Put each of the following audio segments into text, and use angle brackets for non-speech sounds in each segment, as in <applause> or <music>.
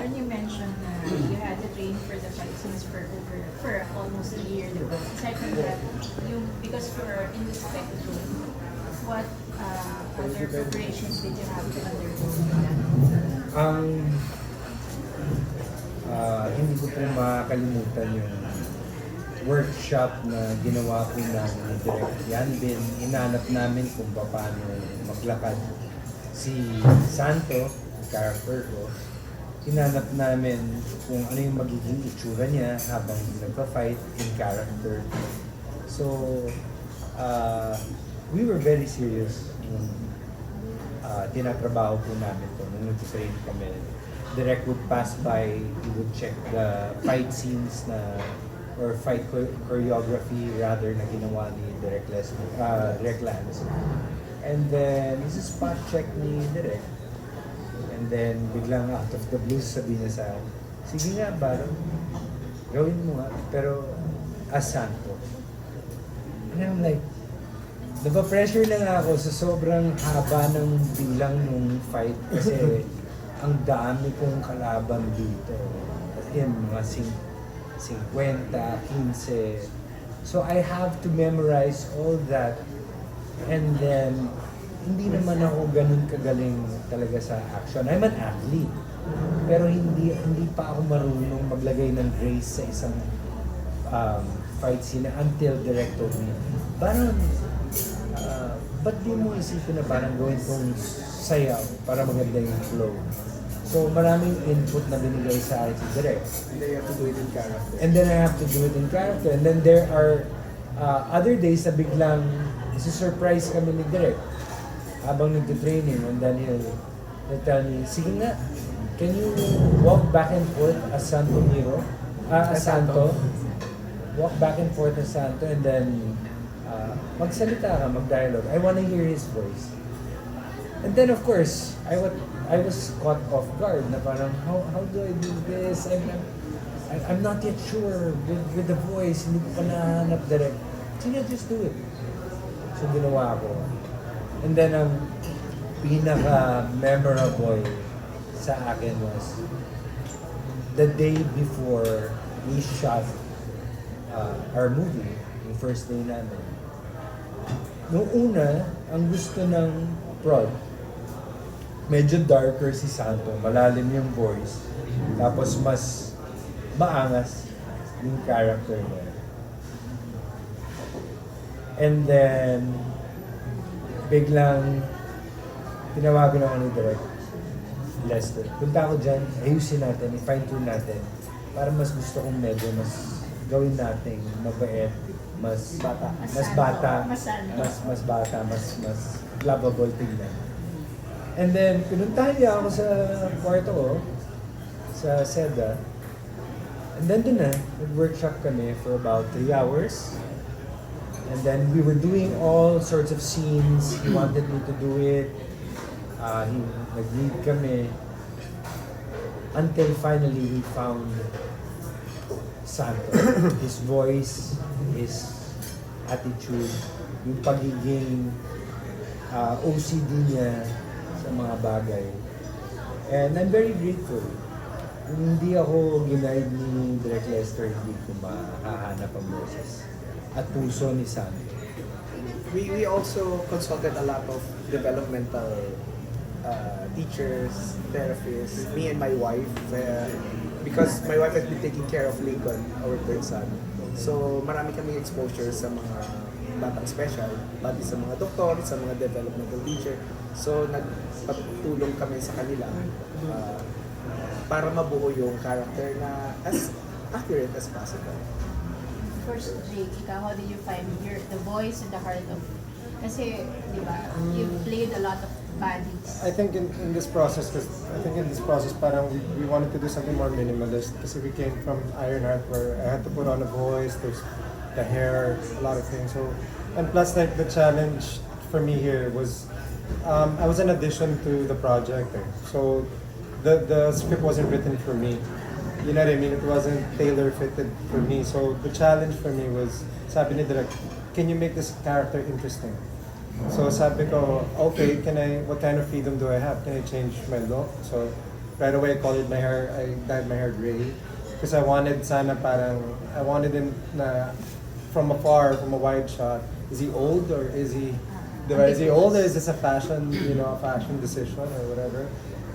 Aaron, you mentioned na you had to train for the fight for over, for almost a year, di ba? Aside from that, you, because for in the spectrum, what uh, other preparations did you have to undergo? Ang ah, hindi ko po makakalimutan yung workshop na ginawa ko namin ni Direk Yan din. Inanap namin kung paano maglakad si Santo, character ko. Inanap namin kung ano yung magiging itsura niya habang nagpa-fight in character. So, uh, we were very serious nung uh, tinatrabaho po namin to nung nag-train kami. Direct would pass by, he would check the fight scenes na or fight chore- choreography rather na ginawa ni Direct Les, uh, Direct Lance. And then, this is spot check ni Direct. And then, biglang out of the blue sabi niya sa akin, sige nga, Baron, gawin mo nga, pero as Santo. And I'm like, Napapressure na nga ako sa sobrang haba ng bilang nung fight kasi <laughs> ang dami kong kalaban dito. As in, mga sing- 50, 15. So I have to memorize all that and then hindi naman ako ganun kagaling talaga sa action. I'm an athlete. Pero hindi hindi pa ako marunong maglagay ng grace sa isang um, fight scene until director me. Parang, uh, ba't di mo isipin na parang gawin kong sayaw para maganda yung flow? So maraming input na binigay sa akin si Direk. And then you have to do it in character. And then I have to do it in character. And then there are uh, other days na biglang surprise kami ni Direk habang nagte-training. And then he'll, he'll tell me, sige nga, can you walk back and forth as Santo Miro? Ah, as Santo. Walk back and forth as Santo and then uh, magsalita ka, mag-dialogue. I wanna hear his voice. And then of course, I was I was caught off guard na parang how how do I do this? I'm I'm, I- I'm not yet sure with, with the voice. Hindi ko pa nahanap direct. Sige, just do it. So ginawa ko. And then ang pinaka memorable sa akin was the day before we shot uh, our movie, yung first day namin. Noong una, ang gusto ng prod, medyo darker si Santo, malalim yung voice, tapos mas maangas yung character niya. And then, biglang tinawagan ako ni Direk Lester. Punta ako dyan, ayusin natin, i-fine tune natin para mas gusto kong medyo mas gawin natin mabait, mas Bata. mas bata, Mas ano. mas mas bata, mas mas lovable tingnan. And then, pinuntahan niya ako sa kwarto ko, sa SEDA. And then dun na, nag-workshop kami for about three hours. And then we were doing all sorts of scenes. He wanted me to do it. Uh, he nag-read kami. Until finally we found Santo. <coughs> His voice, his attitude, yung pagiging uh, OCD niya sa mga bagay. And I'm very grateful. Kung hindi ako ginaid ni Direk Lester, hindi ko mahahanap ang boses at puso ni Santo. We, we also consulted a lot of developmental uh, teachers, therapists, me and my wife, uh, because my wife has been taking care of Lincoln, our third son. So marami kaming exposure sa mga batang special, pati sa mga doktor, sa mga developmental teacher. So nagpatulong kami sa kanila uh, para mabuo yung character na as accurate as possible. First, Jake, ikaw, how did you find your, the voice and the heart of kasi, di ba, you played a lot of bodies. I think in, in this process, cause I think in this process, parang we, we wanted to do something more minimalist. Kasi we came from Ironheart where I had to put on a voice, there's the hair, a lot of things. So, and plus like the challenge for me here was, um, I was an addition to the project. eh. So, the the script wasn't written for me. You know what I mean? It wasn't tailor fitted for me. So the challenge for me was, sabi ni Direk, can you make this character interesting? So sabi ko, okay, can I, what kind of freedom do I have? Can I change my look? So right away I colored my hair, I dyed my hair gray. Because I wanted sana parang, I wanted him na from afar, from a wide shot, is he old or is he, diba, is he old or is this a fashion, you know, a fashion decision or whatever?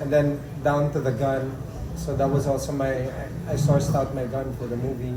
And then down to the gun, so that was also my, I, I sourced out my gun for the movie.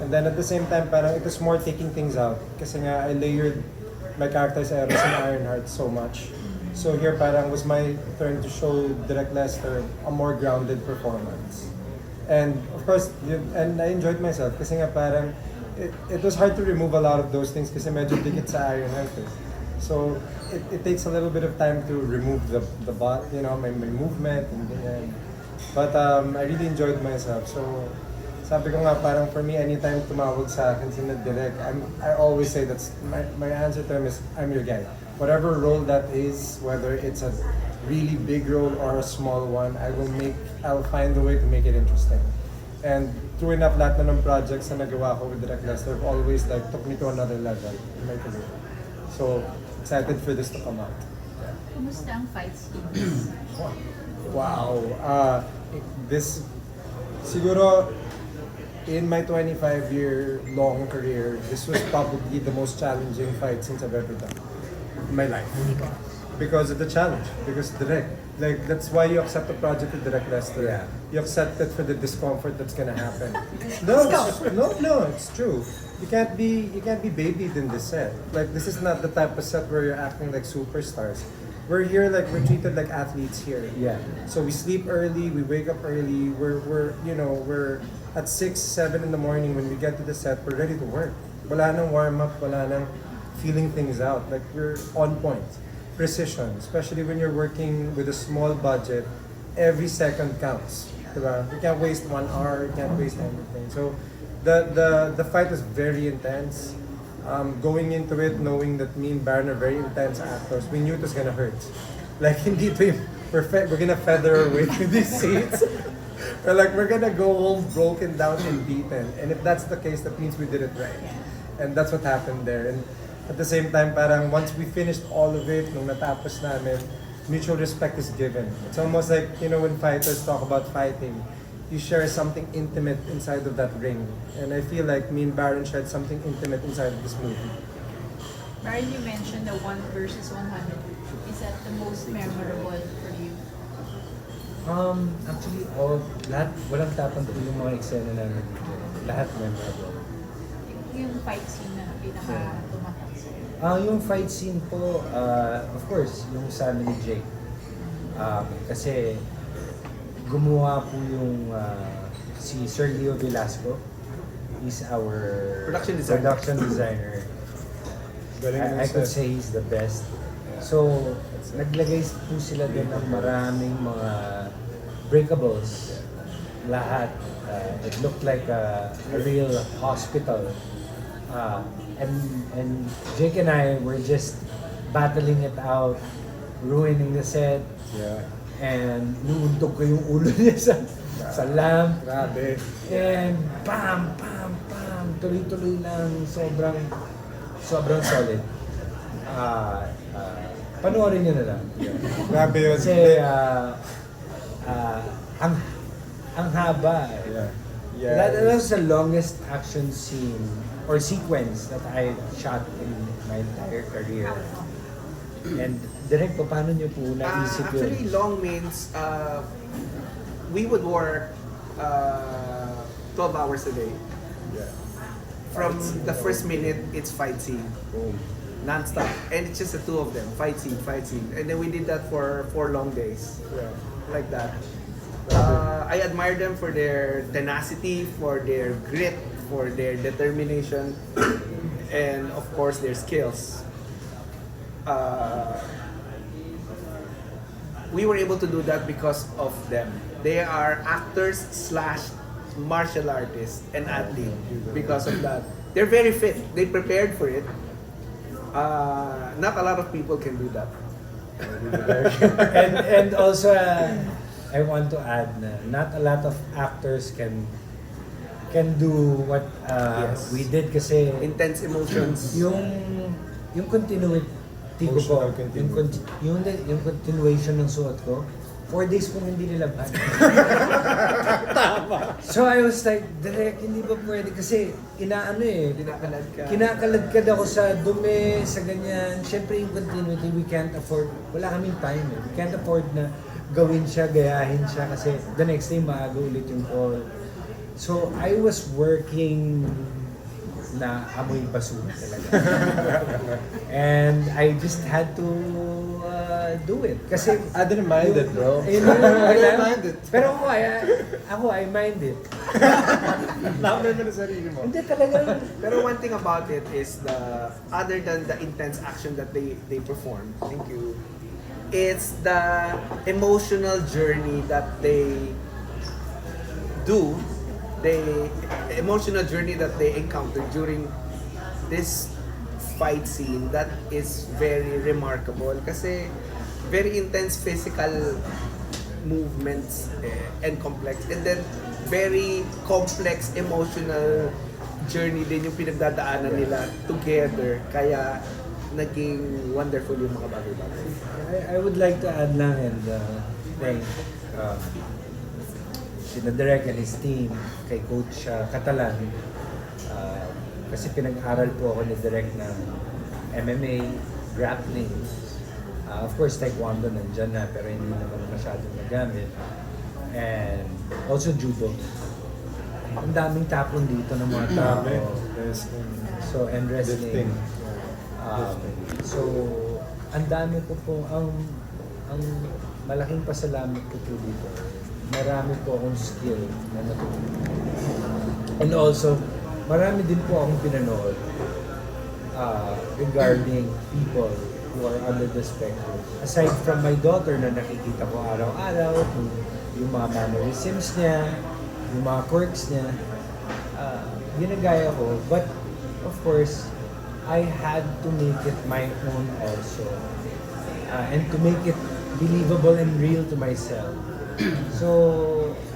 And then at the same time, parang it was more taking things out. Kasi nga, I layered my characters Eros and Ironheart so much. So here parang was my turn to show Direct Lester a more grounded performance. And of course, and I enjoyed myself kasi nga parang it, it was hard to remove a lot of those things kasi medyo dikit sa Ironheart eh. So it, it takes a little bit of time to remove the the bot, you know, my, my movement and ganyan. But um, I really enjoyed myself. So sabi ko nga parang for me anytime tumawag sa akin si direct I'm I always say that's my, my answer to him is I'm your guy. Whatever role that is whether it's a really big role or a small one I will make I'll find a way to make it interesting. And true enough lahat na ng projects na nagawa ko with Direct Lester have always like took me to another level in my career. So excited for this to come out. Kumusta ang fight scenes? <clears throat> Wow. Uh, this, siguro, in my 25 year long career, this was probably the most challenging fight since I've ever done in my life. Because of the challenge, because direct. Like, that's why you accept a project with Direct Lester. Yeah. You accept it for the discomfort that's gonna happen. <laughs> no, no, no, it's true. You can't be, you can't be babied in this set. Like, this is not the type of set where you're acting like superstars. We're here like, we're treated like athletes here. Yeah. So we sleep early, we wake up early, we're, we're you know, we're at 6, 7 in the morning when we get to the set, we're ready to work. Wala nang warm up, wala nang feeling things out. Like we're on point. Precision, especially when you're working with a small budget, every second counts. Diba? You can't waste one hour, you can't waste anything. So the, the, the fight was very intense. Um, going into it knowing that me and Baron are very intense actors, we knew it was gonna hurt. Like <laughs> hindi to yung we're, fe- we're gonna feather our way through these seats. <laughs> we're like we're gonna go home broken down and beaten. And if that's the case, that means we did it right. And that's what happened there. And at the same time, parang once we finished all of it, nung natapos namin, mutual respect is given. It's almost like, you know, when fighters talk about fighting, you share something intimate inside of that ring. And I feel like me and Baron shared something intimate inside of this movie. Baron, you mentioned the 1 versus 100. Is that the most memorable for you? Um, actually, all, lahat, walang tapang po yung mga eksena dito. Lahat memorable. Yung fight scene na pinaka-tumatak sa'yo. Ah, yung fight scene po, ah, of course, yung sa amin ni Jake. Um, kasi gumawa po yung ah, si Sir Leo Velasco. He's our Production designer. production <laughs> designer. I, I could say he's the best. So, naglagay po sila din ng maraming mga breakables. Lahat. Uh, it looked like a, a real hospital. Uh, and, and Jake and I were just battling it out, ruining the set. Yeah. And nuuntog ko yung ulo niya sa, sa lamp. Grabe. And bam, bam, bam, tuloy-tuloy lang, sobrang, sobrang solid. Ah, ah, panoorin niyo na lang. Grabe yun. Kasi, ah, ah, ang, ang haba. Yeah. Yeah. That, that was the longest action scene or sequence that I shot in my entire career. And direct paano niyo po Uh, naisip yun? actually, long means uh, we would work uh, 12 hours a day. Yeah. From the first minute, it's fight scene, Boom. non-stop. And it's just the two of them, fight scene, fight scene. And then we did that for four long days, Yeah. like that. Uh, I admire them for their tenacity, for their grit, for their determination, <coughs> and of course their skills. Uh, we were able to do that because of them. They are actors slash martial artists and athlete because of that. They're very fit. They prepared for it. Uh, not a lot of people can do that. <laughs> and and also uh, I want to add na not a lot of actors can can do what uh, Yes. we did kasi Intense emotions. yung yung continuity ko po, yung, conti- yung, yung continuation ng suot ko, four days kong hindi nilabhan. <laughs> So I was like, direct, hindi ba pwede? Kasi inaano eh, Dinakalad ka. kinakaladkad ako sa dumi, sa ganyan. Siyempre yung continuity, we can't afford, wala kaming time eh. We can't afford na gawin siya, gayahin siya kasi the next day maaga ulit yung call. So I was working na amoy basura talaga. <laughs> And I just had to uh, do it. Kasi <laughs> I didn't mind it, bro. Ayun na, I didn't mind it. Pero ako, ay, ako, I mind it. <laughs> Laban mo na sarili mo. Hindi talaga. Pero one thing about it is the other than the intense action that they they perform. Thank you. It's the emotional journey that they do. They emotional journey that they encounter during this fight scene that is very remarkable. Kasi very intense physical movements eh, and complex. And then very complex emotional journey din yung pinagdadaanan nila together. Kaya naging wonderful yung mga bagay-bagay. I, I would like to add lang and uh, thank um, sina Direk and his team, kay Coach uh, Catalan. Uh, kasi pinag-aral po ako ni Direk ng MMA, grappling. Uh, of course, Taekwondo nandyan na, pero hindi naman masyadong nagamit. And also judo. Ang daming tapon dito ng mga tao. Dami. Yes. So, and wrestling. Um, so, ang dami ko po, ang, ang malaking pasalamat ko po dito. Marami po akong skill na natutunan. And also, marami din po akong pinanood uh, regarding people who are under the spectrum. Aside from my daughter na nakikita ko araw-araw, yung, mga mannerisms niya, yung mga quirks niya, uh, ginagaya ko. But, of course, I had to make it my own also. Uh, and to make it believable and real to myself. <clears throat> So,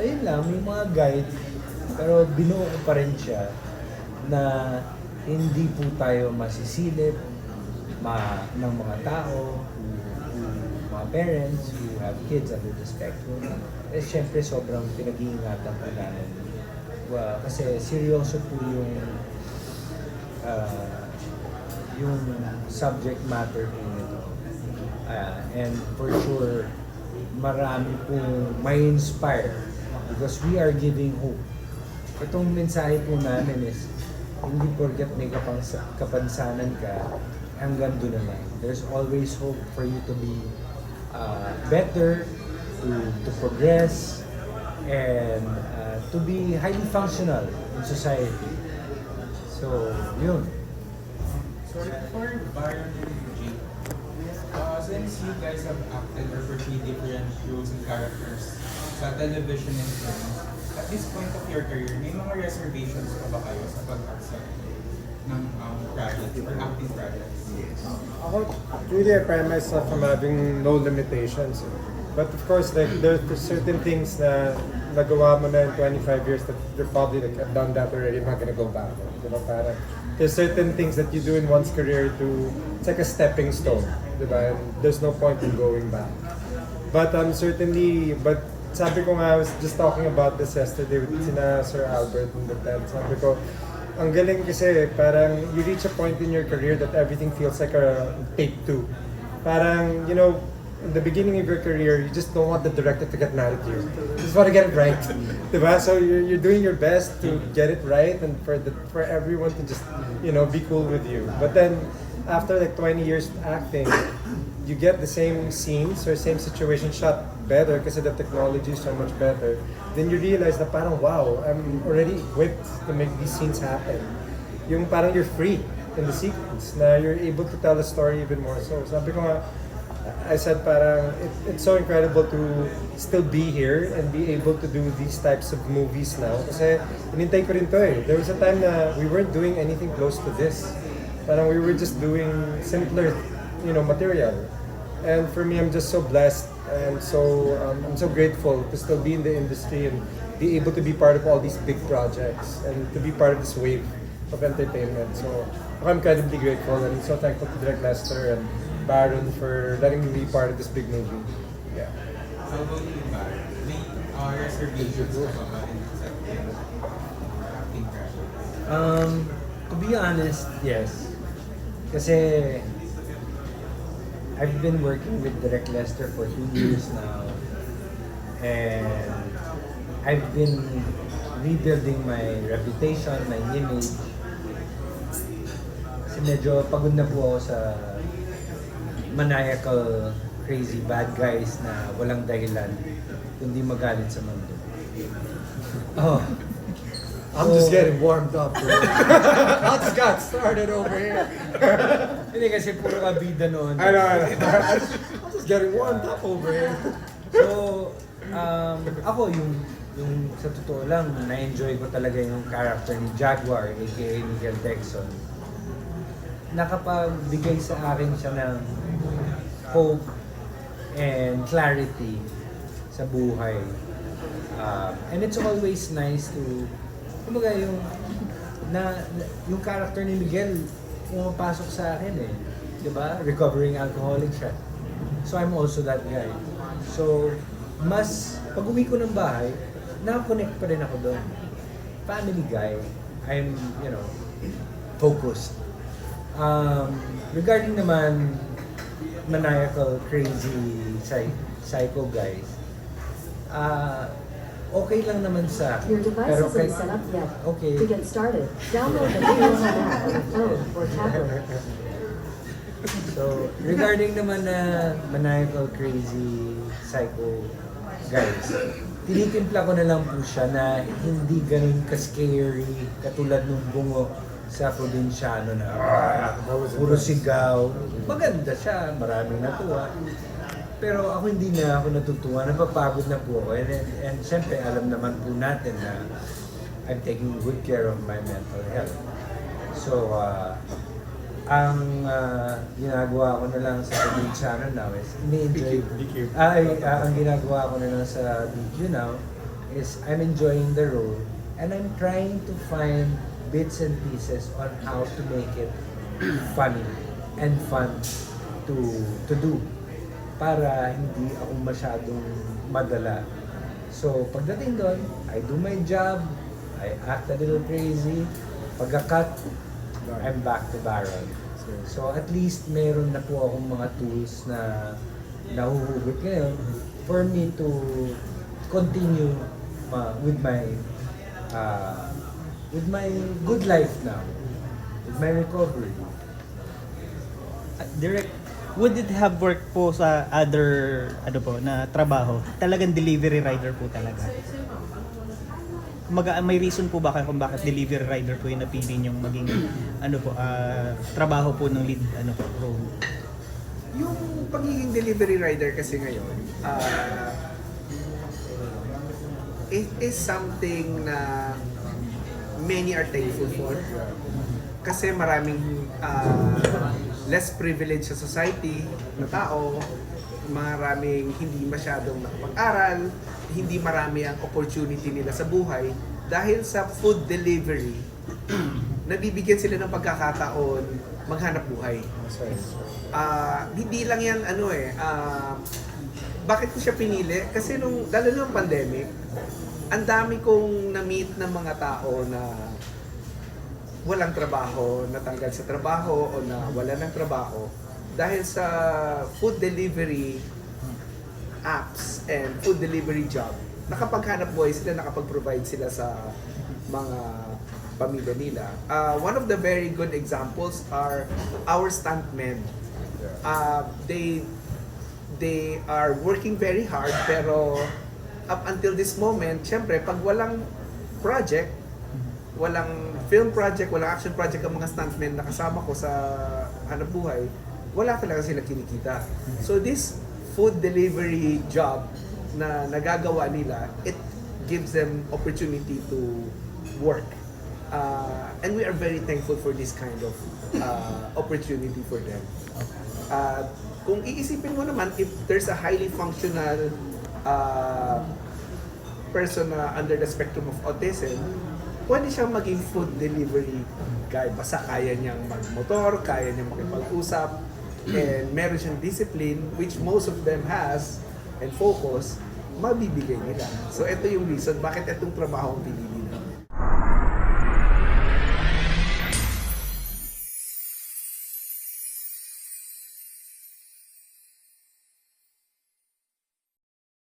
ayun lang, may mga guide, pero binuo ko pa rin siya na hindi po tayo masisilip ma, ng mga tao, mga parents who have kids under the spectrum. Eh, syempre, sobrang pinag-iingatan po namin. Well, kasi seryoso po yung uh, yung subject matter po nito. Ah, and for sure, marami pong may inspire because we are giving hope. Itong mensahe po namin is, hindi porket may kapansa, kapansanan ka, hanggang doon na lang. There's always hope for you to be uh, better, to, to progress, and uh, to be highly functional in society. So, yun. So for uh, since you guys have acted or portrayed different roles and characters sa television and film, at this point of your career, may mga reservations pa ba kayo sa pag-accept um, projects or acting projects? Ako, really I pride myself from having no limitations. But of course, like, there's certain things na nagawa mo na in 25 years that you're probably like, I've done that already, I'm not gonna go back. You know, there's certain things that you do in one's career to, it's like a stepping stone, di ba? And there's no point in going back. But um, certainly, but sabi ko nga, I was just talking about this yesterday with sina Sir Albert and the Ted. Sabi ko, ang galing kasi parang you reach a point in your career that everything feels like a take two. Parang, you know, in the beginning of your career, you just don't want the director to get mad at you. You just want to get it right. <laughs> diba? So you're, you're doing your best to get it right and for the for everyone to just, you know, be cool with you. But then after like 20 years acting, you get the same scenes or same situation shot better because the technology is so much better. Then you realize that parang wow, I'm already equipped to make these scenes happen. Yung parang you're free in the sequence na you're able to tell the story even more so. Sabi ko nga, I said parang it, it's so incredible to still be here and be able to do these types of movies now. Kasi inintay ko rin to eh. There was a time na we weren't doing anything close to this. Parang we were just doing simpler, you know, material. And for me, I'm just so blessed and so um, I'm so grateful to still be in the industry and be able to be part of all these big projects and to be part of this wave of entertainment. So I'm incredibly grateful and so thankful to Direk Lester and Baron for letting me be part of this big movie. Yeah. How about you ba? May uh, reservations ka ba in sa acting? Um, to be honest, yes. Kasi I've been working with Direct Lester for two years now. And I've been rebuilding my reputation, my image. Kasi medyo pagod na po ako sa maniacal, crazy bad guys na walang dahilan kundi magalit sa mundo. <laughs> Oh. I'm just So- getting warmed up. bro. I just got started over here. Hindi kasi puro kabida noon. I know, I know. I'm just getting warmed up over here. So, um, ako yung yung sa totoo lang, na-enjoy ko talaga yung character ni Jaguar, aka Miguel Dexon. Nakapagbigay sa akin siya ng hope and clarity sa buhay. Um, and it's always nice to, kumbaga yung, na, yung character ni Miguel, pumapasok sa akin eh. 'Di ba? Recovering alcoholic siya. So I'm also that guy. So, mas pag uwi ko ng bahay, na-connect pa rin ako doon. Family guy. I'm, you know, focused. Um, regarding naman maniacal, crazy, psy- psycho guys, ah okay lang naman sa akin. Your device Pero isn't set up yet. Okay. To get started, download the Windows app on your phone or tablet. <laughs> So, regarding naman na maniacal, crazy, psycho guys, tinitimpla ko na lang po siya na hindi ganun ka-scary katulad nung bungo sa probinsyano na ah, puro sigaw. Maganda siya, maraming natuwa. Pero ako hindi na ako natutuwa, napapagod na po ako. And, and, and syempre, alam naman po natin na I'm taking good care of my mental health. So, uh, ang ah, ginagawa ko na lang sa probinsyano now is ini-enjoy DQ. ay ah, ang ginagawa ko na lang sa DQ now is I'm enjoying the role and I'm trying to find bits and pieces on how to make it funny and fun to to do para hindi ako masyadong madala. So, pagdating doon, I do my job, I act a little crazy, pagka-cut, I'm back to Baron. So, at least meron na po akong mga tools na nahuhugot ngayon for me to continue uh, with my uh, with my good life now, with my recovery. Uh, direct would it have worked po sa other ano po na trabaho? Talagang delivery rider po talaga. Maga, may reason po ba kayo kung bakit delivery rider po yung napili niyong maging ano po ah, trabaho po ng lead ano po role? Yung pagiging delivery rider kasi ngayon, uh, it is something na many are thankful for. Kasi maraming uh, less privileged sa society na tao, maraming hindi masyadong nakapag-aral, hindi marami ang opportunity nila sa buhay dahil sa food delivery <clears throat> nabibigyan sila ng pagkakataon maghanap buhay. Ah, hindi lang yan ano eh, ah, bakit ko siya pinili? Kasi nung, lalo nung pandemic, ang dami kong na-meet ng mga tao na walang trabaho, natanggal sa trabaho o na wala ng trabaho dahil sa food delivery apps and food delivery job. Nakapaghanap buhay sila, nakapag-provide sila sa mga pamilya nila. Uh, one of the very good examples are our stuntmen. Uh, they they are working very hard pero up until this moment, syempre pag walang project, walang film project, walang action project ang mga stuntmen na kasama ko sa hanap buhay, wala talaga sila kinikita. So this food delivery job na nagagawa nila, it gives them opportunity to work. Uh, and we are very thankful for this kind of uh, opportunity for them. Uh, kung iisipin mo naman, if there's a highly functional uh, person na under the spectrum of autism, pwede siyang maging food delivery guy. Basta kaya niyang magmotor, kaya niyang makipag-usap, and meron siyang discipline, which most of them has, and focus, mabibigay nila. So ito yung reason bakit itong trabaho ang pinili